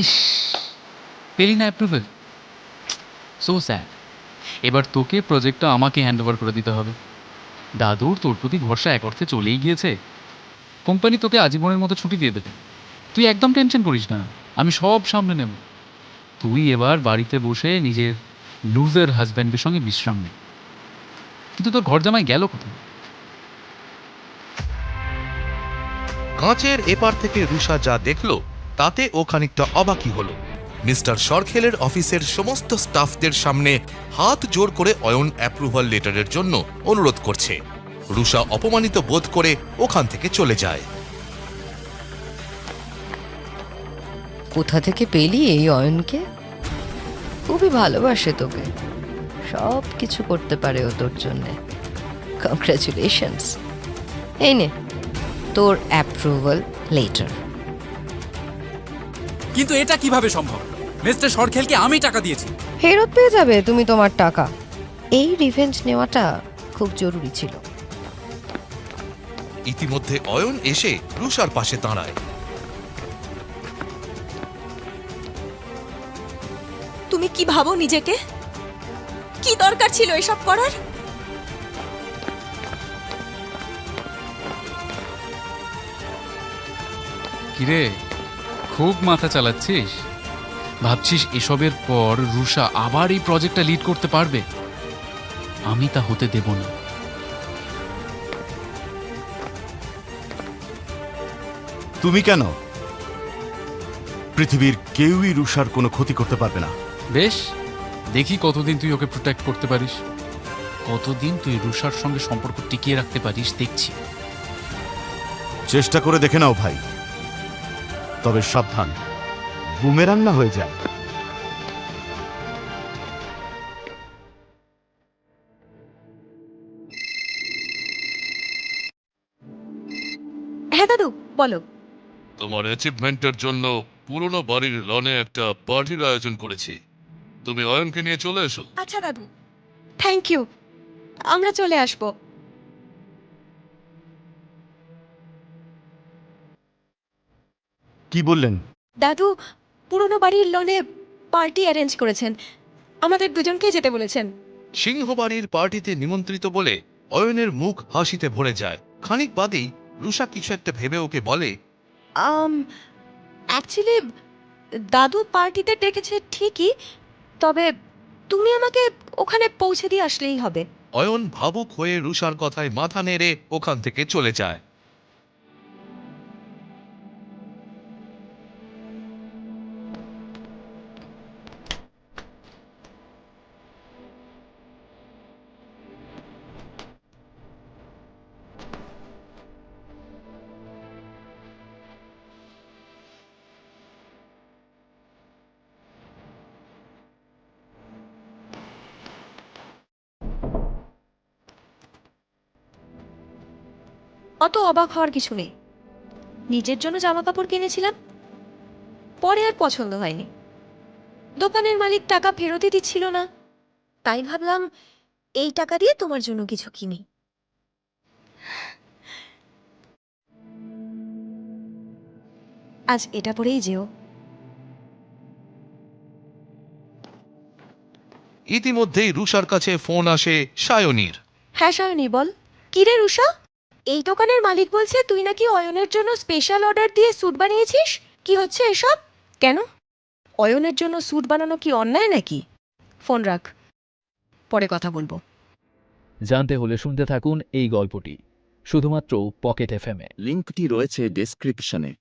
ইস, পেলি না approval so sad এবার তোকে প্রজেক্টটা আমাকে হ্যান্ড ওভার করে দিতে হবে। দাদুর তোর প্রতি ভরসা এক অর্থে চলেই গিয়েছে। কোম্পানি তোকে আজীবনের মতো ছুটি দিয়ে দেবে। তুই একদম টেনশন করিস না, আমি সব সামনে নেব। তুই এবার বাড়িতে বসে নিজের লুজার হাজব্যান্ডের সঙ্গে বিশ্রাম নে। কিন্তু তোর ঘর জামাই গেল কোথায়? কাঁচের এপার থেকে রুষা যা দেখল তাতে ও খানিকটা অবাকি হলো। মিস্টার সরখেলের অফিসের সমস্ত স্টাফদের সামনে হাত জোর করে অয়ন অ্যাপ্রুভাল লেটারের জন্য অনুরোধ করছে। রুষা অপমানিত বোধ করে ওখান থেকে চলে যায়। কোথা থেকে পেলি এই অয়নকে? খুবই ভালোবাসে তোকে। সব কিছু করতে পারে ও তোর জন্যে। কংগ্রাচুলেশনস এই নে, তোর অ্যাপ্রুভাল লেটার কিন্তু এটা কীভাবে সম্ভব? মিস্টার সরখেলকে আমি টাকা দিয়েছি। ফেরত পেয়ে যাবে তুমি তোমার টাকা। এই রিভেঞ্জ নেওয়াটা খুব জরুরি ছিল। ইতিমধ্যে অয়ন এসে রুষার পাশে দাঁড়ায়। তুমি কি ভাবো নিজেকে? কি দরকার ছিল এসব করার? কিরে খুব মাথা চালাচ্ছিস? ভাবছিস এসবের পর রুষা আবার এই প্রজেক্টটা লিড করতে পারবে? আমি তা হতে দেব না। তুমি কেন? পৃথিবীর কেউই রুষার কোনো ক্ষতি করতে পারবে না। বেশ দেখি কতদিন তুই ওকে প্রোটেক্ট করতে পারিস। কতদিন তুই রুষার সঙ্গে সম্পর্ক টিকিয়ে রাখতে পারিস দেখছি। চেষ্টা করে দেখে নাও ভাই। তবে সাবধান। বুমেরাং না হয়ে যায়। হ্যাঁ দাদু বলো। তোমার অ্যাচিভমেন্টের জন্য পুরনো বাড়ির লনে একটা পার্টির আয়োজন করেছি। তুমি অয়নকে নিয়ে চলে এসো। আচ্ছা দাদু। থ্যাংক ইউ আমরা চলে আসব। কি বললেন? দাদু পুরনো বাড়ির লনে পার্টি অ্যারেঞ্জ করেছেন। আমাদের দুজনকেই যেতে বলেছেন। সিংহবাড়ির পার্টিতে নিমন্ত্রিত বলে অয়নের মুখ হাসিতে ভরে যায়। খানিক বাদেই রুষা কিছু একটা ভেবে ওকে বলে আম অ্যাকচুয়ালি দাদু পার্টিতে ডেকেছে ঠিকই তবে তুমি আমাকে ওখানে পৌঁছে দিয়ে আসলেই হবে। অয়ন ভাবুক হয়ে রুষার কথায় মাথা নেড়ে ওখান থেকে চলে যায়। অত অবাক হওয়ার কিছু নেই। নিজের জন্য জামা কাপড় কিনেছিলাম। পরে আর পছন্দ হয়নি। দোকানের মালিক টাকা ফেরতই দিচ্ছিল না। তাই ভাবলাম এই টাকা দিয়ে তোমার জন্য কিছু কিনি। আজ এটা পরেই যেও। ইতিমধ্যেই রুষার কাছে ফোন আসে সায়নীর। হ্যাঁ সায়নী বল। কিরে রুষা এই দোকানের মালিক বলছে তুই নাকি অয়নের জন্য স্পেশাল অর্ডার দিয়ে স্যুট বানিয়েছিস? কি হচ্ছে এসব? কেন? অয়নের জন্য স্যুট বানানো কি অন্যায় নাকি? ফোন রাখ। পরে কথা বলব। জানতে হলে শুনতে থাকুন এই গল্পটি শুধুমাত্র পকেট এফএমে লিঙ্কটি রয়েছে ডেসক্রিপশনে